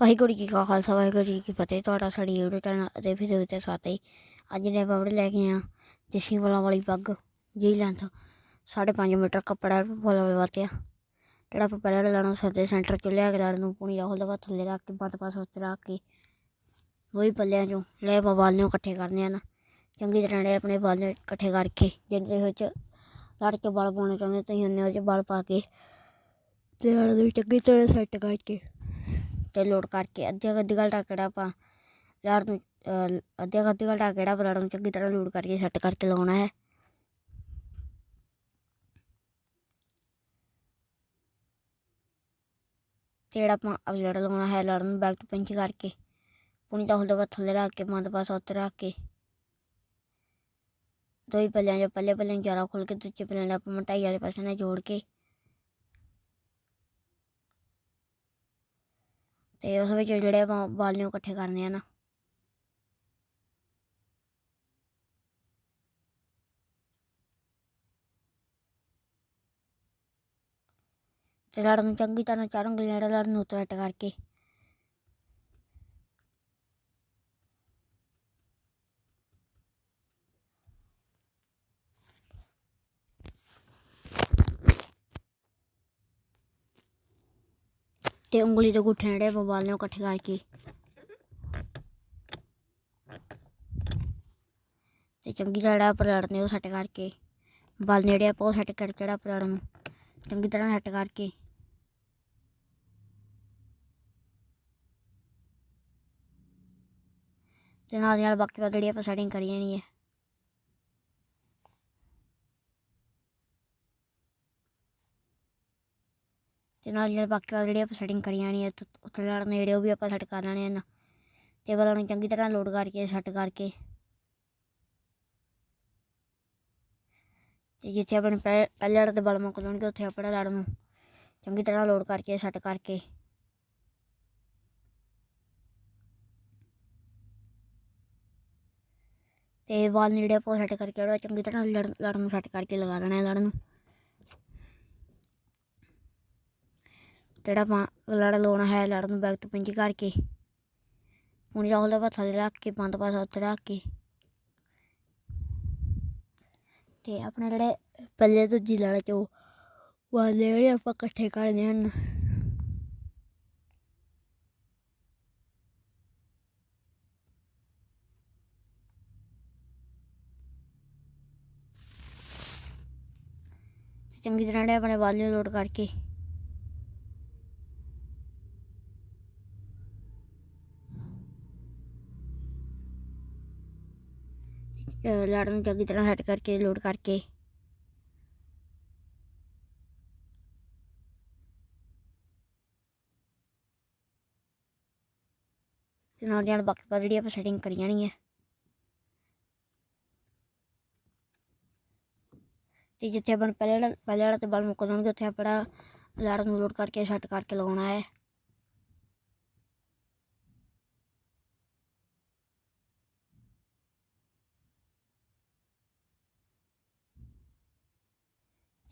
ਵਾਹਿਗੁਰੂ ਜੀ ਕਾ ਖਾਲਸਾ, ਵਾਹਿਗੁਰੂ ਜੀ ਕੀ ਫਤਿਹ। ਤੁਹਾਡਾ ਸਾਡੀ YouTube ਚੈਨਲ ਅਤੇ ਫਿਰ ਉੱਤੇ ਸਾਥ ਹੀ ਅੱਜ ਨੇ ਬਾਬੜੇ ਲੈ ਕੇ ਆ ਦੇਸੀ ਵਾਲਾਂ ਵਾਲੀ ਪੱਗ ਜੀ ਲੈਂਥ 5.5 ਮੀਟਰ ਕੱਪੜਾ ਫੁੱਲ ਵਰਤਿਆ ਜਿਹੜਾ ਆਪਾਂ ਪਹਿਲਾਂ ਲਾਣਾ ਸੱਦੇ ਸੈਂਟਰ 'ਚੋਂ ਲਿਆ ਕੇ ਲੈਣ ਨੂੰ ਪੂਣੀ ਰਾਹੁਲ ਦਾ ਥੱਲੇ ਰੱਖ ਕੇ ਬੰਦ ਪਾਸ ਉੱਤੇ ਰੱਖ ਕੇ, ਉਹੀ ਪੱਲਿਆਂ ਚੋਂ ਲੈ ਬਾਲ ਨੂੰ ਇਕੱਠੇ ਕਰਨੇ ਆ ਨਾ। ਚੰਗੀ ਤਰ੍ਹਾਂ ਨੇ ਆਪਣੇ ਬਾਲ ਨੂੰ ਇਕੱਠੇ ਕਰਕੇ, ਜਿਹਦੇ ਵਿੱਚ ਲੜ ਕੇ ਬਲ ਪਾਉਣਾ ਚਾਹੁੰਦੇ ਤੁਸੀਂ ਉਹਨੇ ਉਹ 'ਚ ਬਲ ਪਾ ਕੇ ਤੇ ਲੜ ਨੂੰ ਚੰਗੀ ਤਰ੍ਹਾਂ ਸੈੱਟ ਕਰਕੇ ਤੇ ਲੋਡ ਕਰਕੇ ਅੱਧੇ ਕੁ ਅੱਧੀ ਘੰਟਾ ਕਿਹੜਾ ਆਪਾਂ ਲੜ ਨੂੰ ਅਹ, ਅੱਧੇ ਅੱਧੀ ਘੰਟਾ ਕਿਹੜਾ ਆਪਾਂ ਲੜ ਨੂੰ ਚੰਗੀ ਤਰ੍ਹਾਂ ਲੋਡ ਕਰਕੇ ਸੈੱਟ ਕਰਕੇ ਲਗਾਉਣਾ ਹੈ। ਤੇ ਜਿਹੜਾ ਆਪਾਂ ਅਬ ਲੜ ਲਗਾਉਣਾ ਹੈ ਲੜ ਨੂੰ ਬੈਕ ਟੂ ਪਿੰਚ ਕਰਕੇ ਪੁਣੀ ਦਾ ਹੁਲਦਾ ਥੱਲੇ ਰੱਖ ਕੇ ਬੰਦ ਪਾਸਾ ਉੱਤੇ ਰੱਖ ਕੇ। ਦੋ ਹੀ ਪੱਲਿਆਂ ਜੋ ਪੱਲੇ ਪੱਲੇ ਚਾਰਾ ਖੋਲ ਕੇ ਦੂਜੇ ਪੱਲੇ ਨਾਲ ਆਪਾਂ ਮਟਾਈ ਵਾਲੇ ਪਾਸੇ ਨਾਲ ਜੋੜ ਕੇ। ਤੇ ਉਸ ਵਿੱਚ ਜਿਹੜੇ ਆਪਾਂ ਬਾਲ ਨੂੰ ਇਕੱਠੇ ਕਰਨੇ ਆ ਨਾ। ਤੇ ਲੜ ਨੂੰ ਚੰਗੀ ਤਰ੍ਹਾਂ ਚਾਰਾਂ ਉਂਗਲੀਆਂ ਲੜਨ ਨੂੰ ਉੱਤੇ ਕਰਕੇ। ਤੇ ਉਂਗਲੀ ਦੇ ਗੁੱਠੇ ਜਿਹੜੇ ਆਪਾਂ ਬਾਲ ਉਹ ਇਕੱਠੇ ਕਰਕੇ। ਤੇ ਚੰਗੀ ਤਰ੍ਹਾਂ ਜਿਹੜਾ ਆਪਾਂ ਲੜਨੇ ਉਹ ਸੈੱਟ ਕਰਕੇ। ਬਾਲ ਨੇੜੇ ਆਪਾਂ ਉਹ ਸੈੱਟ ਕਰਕੇ ਜਿਹੜਾ ਆਪਾਂ ਲੜਨ ਨੂੰ। ਚੰਗੀ ਤਰ੍ਹਾਂ ਸੈੱਟ ਕਰਕੇ। ਤੇ ਨਾਲ ਦੀ ਨਾਲ ਬਾਕੀ ਵਾਲੀ ਜਿਹੜੀ ਆਪਾਂ ਸੈਟਿੰਗ ਕਰੀ ਜਾਣੀ ਹੈ ਤੇ ਨਾਲ ਜਿਹੜੇ ਬਾਕੀ ਵਾਲੀ ਜਿਹੜੇ ਆਪਾਂ ਸੈਟਿੰਗ ਕਰੀ ਜਾਣੀ ਹੈ ਉੱਥੇ- ਉੱਥੇ ਲੜਨ ਨੇੜੇ ਉਹ ਵੀ ਆਪਾਂ ਸੈੱਟ ਕਰ ਲੈਣੇ ਹਨ ਤੇ ਵਾਲਾਂ ਨੂੰ ਚੰਗੀ ਤਰ੍ਹਾਂ ਲੋਡ ਕਰਕੇ ਸੈੱਟ ਕਰਕੇ। ਤੇ ਜਿੱਥੇ ਆਪਣੇ ਪਹਿ- ਪਹਿਲੇ ਲੜ ਦੇ ਬਲ ਮੁੱਕ ਜਾਣਗੇ, ਉੱਥੇ ਆਪਣਾ ਲੜ ਨੂੰ ਚੰਗੀ ਤਰ੍ਹਾਂ ਲੋਡ ਕਰਕੇ ਸੈੱਟ ਕਰਕੇ। ਤੇ ਵਾਲ ਨੇੜੇ ਆਪਾਂ ਸੈੱਟ ਕਰਕੇ, ਉਹਦਾ ਚੰਗੀ ਤਰ੍ਹਾਂ ਲੜ ਲੜ ਨੂੰ ਸੈੱਟ ਕਰਕੇ ਲਗਾ ਲੈਣਾ ਹੈ ਲੜ ਨੂੰ। ਜਿਹੜਾ ਆਪਾਂ ਲੜ ਲਾਉਣਾ ਹੈ ਲੜ ਨੂੰ ਬੈਕ ਟੂ ਪਿੰਜੀ ਕਰਕੇ। ਹੁਣ ਜਾ ਉਹਦੇ ਥੱਲੇ ਰੱਖ ਕੇ, ਬੰਦ ਪਾਸਾ ਉੱਤੇ ਰੱਖ ਕੇ। ਤੇ ਆਪਣੇ ਜਿਹੜੇ ਪੱਲੇ ਦੂਜੀ ਲੜ ਚੋਂ ਵਾਲੇ ਜਿਹੜੇ ਆਪਾਂ ਇਕੱਠੇ ਕਰਦੇ ਹਨ। ਚੰਗੀ ਤਰ੍ਹਾਂ ਜਿਹੜੇ ਆਪਣੇ ਵਾਲ ਨੂੰ ਲੋਡ ਕਰਕੇ ਲੜ ਨੂੰ ਚੰਗੀ ਤਰ੍ਹਾਂ ਸੈੱਟ ਕਰਕੇ ਲੋਡ ਕਰਕੇ। ਤੇ ਨਾਲ ਦੀ ਨਾਲ ਬਾਕੀ ਬਾਅਦ ਜਿਹੜੀ ਆਪਾਂ ਸੈਟਿੰਗ ਕਰੀ ਜਾਣੀ ਹੈ। ਤੇ ਜਿੱਥੇ ਆਪਾਂ ਨੂੰ ਪਹਿਲੇ ਵਾਲਾ ਪਹਿਲੇ ਵਾਲਾ ਤੇ ਬਲ ਮੁੱਕ ਜਾਣਗੇ ਉੱਥੇ ਆਪਣਾ ਲੜ ਨੂੰ ਲੋਡ ਕਰਕੇ ਸੈੱਟ ਕਰਕੇ ਲਗਾਉਣਾ ਹੈ।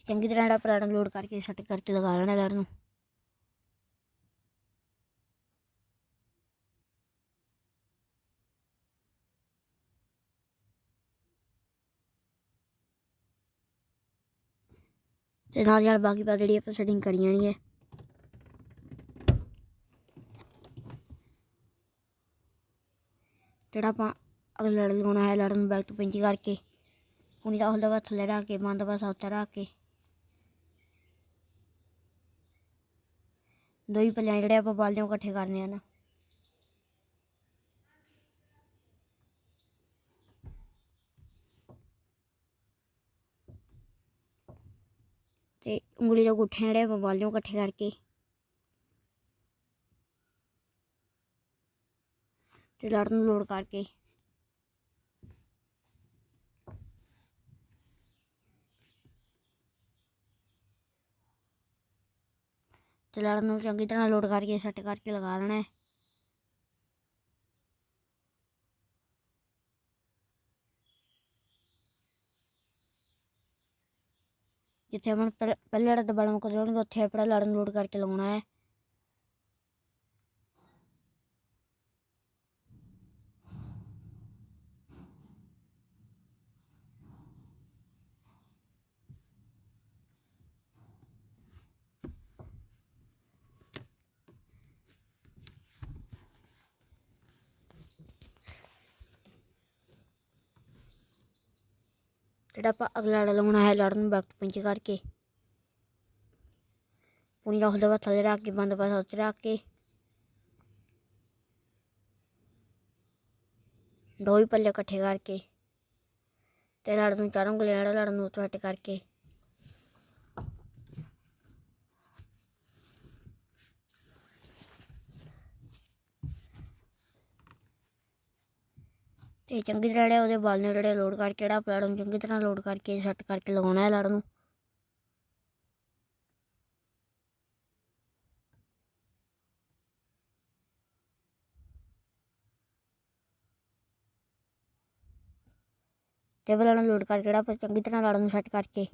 ਚੰਗੀ ਤਰ੍ਹਾਂ ਜਿਹੜਾ ਪਲਾਟ ਲੋਡ ਕਰਕੇ ਸੈੱਟ ਕਰਕੇ ਲਗਾ ਲੈਣਾ ਲੜ ਨੂੰ। ਤੇ ਨਾਲ ਦੀ ਨਾਲ ਬਾਕੀ ਪਾ ਜਿਹੜੀ ਆਪਾਂ ਸੈਟਿੰਗ ਕਰੀ ਜਾਣੀ ਹੈ। ਜਿਹੜਾ ਆਪਾਂ ਅਗਲੇ ਲੜ ਲਗਾਉਣਾ ਹੈ ਲੜਨ ਨੂੰ ਬੈਕ ਤੋਂ ਪਿੰਚ ਕਰਕੇ ਪੁਣੀ ਦਾ ਵਾ ਥੱਲੇ ਰੱਖ ਕੇ, ਬੰਦ ਪਾਸਾ ਉੱਤੇ ਰੱਖ ਕੇ। ਦੋ ਹੀ ਪੱਲਿਆਂ ਜਿਹੜੇ ਆਪਾਂ ਬਾਲਦੇ ਨੂੰ ਇਕੱਠੇ ਕਰਨੇ ਆ ਨਾ। ਤੇ ਉਂਗਲੀ ਦੇ ਗੁੱਠੇ ਜਿਹੜੇ ਆਪਾਂ ਬਾਲਦੇ ਨੂੰ ਇਕੱਠੇ ਕਰਕੇ। ਤੇ ਲੜ ਨੂੰ ਲੋਡ ਕਰਕੇ। ਤੇ ਲੜਨ ਨੂੰ ਚੰਗੀ ਤਰ੍ਹਾਂ ਲੋਡ ਕਰਕੇ ਸੈੱਟ ਕਰਕੇ ਲਗਾ ਲੈਣਾ ਹੈ। ਜਿੱਥੇ ਆਪਾਂ ਪਹਿ- ਪਹਿਲੇ ਲੜ ਦਬਾਣਾ ਮੁੱਕ ਹੋਣਗੇ ਉੱਥੇ ਆਪਣਾ ਲੜਨ ਨੂੰ ਲੋਡ ਕਰਕੇ ਲਗਾਉਣਾ ਹੈ। ਜਿਹੜਾ ਆਪਾਂ ਅਗਲਾ ਲੜ ਲਾਉਣਾ ਹੈ ਲੜਨ ਨੂੰ ਬੈਕ ਪਿੰਚ ਕਰਕੇ। ਪੂਣੀ ਰੱਖ ਦੇਵਾ ਥੱਲੇ ਰੱਖ ਕੇ, ਬੰਦ ਪਾਸਾ ਉੱਤੇ ਰੱਖ ਕੇ। ਦੋ ਪੱਲੇ ਇਕੱਠੇ ਕਰਕੇ ਤੇ ਲੜਨ ਨੂੰ ਚਾਰੋਂ ਗਲੇ ਨਾਲ ਲੜ ਨੂੰ ਉੱਤੇ ਹਟ ਕਰਕੇ। ਤੇ ਚੰਗੀ ਤਰ੍ਹਾਂ ਜਿਹੜੇ ਉਹਦੇ ਵਾਲ ਨੇ ਜਿਹੜੇ ਲੋਡ ਕਰਕੇ ਜਿਹੜਾ ਪਲਾੜ ਨੂੰ ਚੰਗੀ ਤਰ੍ਹਾਂ ਲੋਡ ਕਰਕੇ ਸੈੱਟ ਕਰਕੇ ਲਗਾਉਣਾ ਹੈ ਲੜ ਨੂੰ। ਤੇ ਵਾਲਾਂ ਨੂੰ ਲੋਡ ਕਰਕੇ ਜਿਹੜਾ ਆਪਾਂ ਚੰਗੀ ਤਰ੍ਹਾਂ ਲੜ ਨੂੰ ਸੈੱਟ ਕਰਕੇ,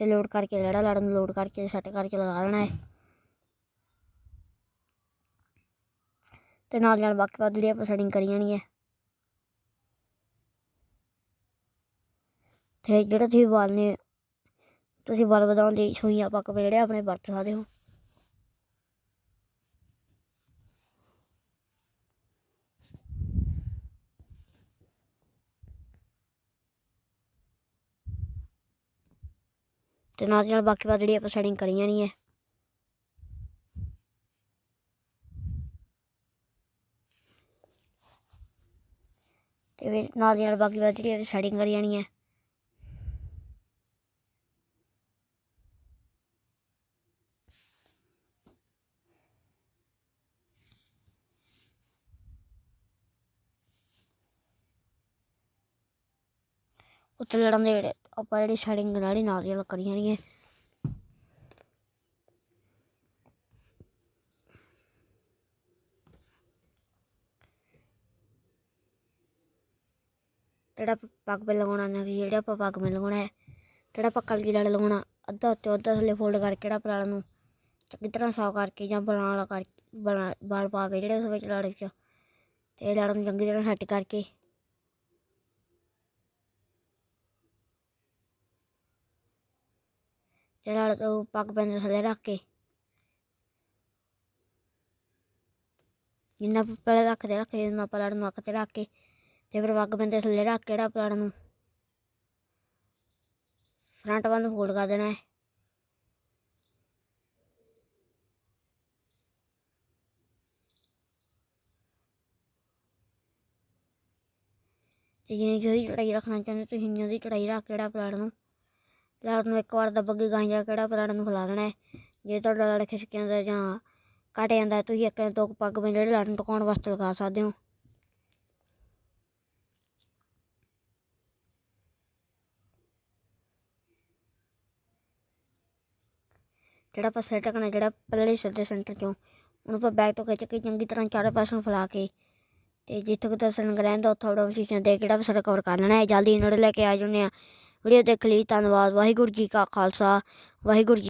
ਤੇ ਲੋਡ ਕਰਕੇ ਜਿਹੜਾ ਲੜ ਨੂੰ ਲੋਡ ਕਰਕੇ ਸੈੱਟ ਕਰਕੇ ਲਗਾ ਲੈਣਾ ਹੈ। ਤੇ ਨਾਲ ਨਾਲ ਬਾਕੀ ਬਾਅਦ ਜਿਹੜੀ ਆਪਾਂ ਸੈਟਿੰਗ ਕਰੀ ਜਾਣੀ ਹੈ ਤੇ ਜਿਹੜਾ ਤੁਸੀਂ ਵਾਲ ਨੇ, ਤੁਸੀਂ ਵਾਲ ਵਧਾਉਣ ਲਈ ਸੂਈਆਂ ਪੱਕ ਜਿਹੜੇ ਆਪਣੇ ਵਰਤ ਸਕਦੇ ਹੋ। ਤੇ ਨਾਲ ਦੀ ਨਾਲ ਬਾਕੀ ਬਾਅਦ ਜਿਹੜੀ ਆਪਾਂ ਸੈਟਿੰਗ ਕਰੀ ਜਾਣੀ ਹੈ ਤੇ ਫਿਰ ਨਾਲ ਦੀ ਨਾਲ ਬਾਕੀ ਬਾਅਦ ਜਿਹੜੀ ਆਪਾਂ ਸੈਟਿੰਗ ਕਰੀ ਜਾਣੀ ਹੈ। ਉੱਤੇ ਲੜਨ ਦੇ ਜਿਹੜੇ ਆਪਾਂ ਜਿਹੜੀ ਸੈਟਿੰਗ ਨਾਲ ਨਾਲ ਦੀ ਨਾਲ ਕਰੀ ਜਾਣੀ ਹੈ। ਜਿਹੜਾ ਆਪਾਂ ਪੱਗ ਪੇ ਲਗਾਉਣਾ ਨਾ ਕਿ ਜਿਹੜਾ ਆਪਾਂ ਪੱਗ ਮੇ ਲਗਾਉਣਾ ਹੈ, ਜਿਹੜਾ ਆਪਾਂ ਕਲਗੀ ਲੜ ਲਗਾਉਣਾ, ਅੱਧਾ ਉੱਤੇ ਅੱਧਾ ਥੱਲੇ ਫੋਲਡ ਕਰਕੇ ਜਿਹੜਾ ਪਲਾਲ ਨੂੰ ਚੰਗੀ ਤਰ੍ਹਾਂ ਸਾਫ਼ ਕਰਕੇ ਜਾਂ ਬਣਾ ਵਾਲਾ ਕਰਕੇ ਬਣਾ, ਵਾਲ ਪਾ ਕੇ ਜਿਹੜੇ ਉਸ ਵਿੱਚ ਲੜ ਵਿੱਚ ਤੇ ਲੜ ਨੂੰ ਚੰਗੀ ਤਰ੍ਹਾਂ ਸੈੱਟ ਕਰਕੇ। ਤੇ ਲੜ ਤੋਂ ਪੱਗ ਪੈਨ ਥੱਲੇ ਰੱਖ ਕੇ। ਜਿੰਨਾ ਆਪਾਂ ਪਹਿਲੇ ਰੱਖਦੇ ਰੱਖੇ ਉਹਨਾਂ ਆਪਾਂ ਲੜ ਨੂੰ ਅੱਖ ਤੇ ਰੱਖ ਕੇ। ਤੇ ਫਿਰ ਪੱਗ ਬੰਦੇ ਥੱਲੇ ਰੱਖ ਕੇ ਜਿਹੜਾ ਆਪਾਂ ਨੂੰ ਫਰੰਟ ਵੱਲ ਨੂੰ ਫੋਲਡ ਕਰ ਦੇਣਾ ਹੈ। ਤੇ ਜਿੰਨੀ ਜਿਹੀ ਚੜਾਈ ਰੱਖਣਾ ਚਾਹੁੰਦੇ ਤੁਸੀਂ ਇੰਨੀ ਉਹਦੀ ਚੜਾਈ ਰੱਖ ਕਿਹੜਾ ਪਲਾਟ ਨੂੰ ਪਲਾੜ ਨੂੰ ਇੱਕ ਵਾਰ ਦੱਬ ਕੇ ਗਾਂ ਕਿਹੜਾ ਪਲਾਟ ਨੂੰ ਖਿਲਾ ਦੇਣਾ ਹੈ। ਜੇ ਤੁਹਾਡਾ ਲੜ ਖਿਸਕ ਜਾਂਦਾ ਜਾਂ ਕੱਟ ਜਾਂਦਾ, ਤੁਸੀਂ ਇੱਕ ਦੋ ਪੱਗ ਬੰਦੇ ਜਿਹੜੇ ਲੜ ਨੂੰ ਟਿਕਾਉਣ ਵਾਸਤੇ ਲਗਾ ਸਕਦੇ ਹੋ। ਜਿਹੜਾ ਆਪਾਂ ਸੈੱਟ ਕਰਨਾ ਜਿਹੜਾ ਪਹਿਲੇ ਸਿੱਧੇ ਸੈਂਟਰ ਚੋਂ, ਉਹਨੂੰ ਆਪਾਂ ਬੈਕ ਤੋਂ ਖਿੱਚ ਕੇ ਚੰਗੀ ਤਰ੍ਹਾਂ ਚਾਰੇ ਪਾਸੇ ਨੂੰ ਫੈਲਾ ਕੇ ਤੇ ਜਿੱਥੇ ਕਿ ਦਰਸ਼ਨ ਰਹਿੰਦਾ, ਉੱਥੋਂ ਥੋੜਾ ਪੋਜੀਸ਼ਨ ਦੇ ਕਿਹੜਾ ਸਾਰਾ ਕਵਰ ਕਰ ਲੈਣਾ ਹੈ। ਜਲਦੀ ਇਹਨਾਂ ਲੈ ਕੇ ਆ ਜੁਨੇ ਆ ਵੀਡੀਓ ਦੇਖ ਲਈ ਧੰਨਵਾਦ। ਵਾਹਿਗੁਰੂ ਜੀ ਕਾ ਖਾਲਸਾ। ਵਾਹਿਗੁਰੂ ਜੀ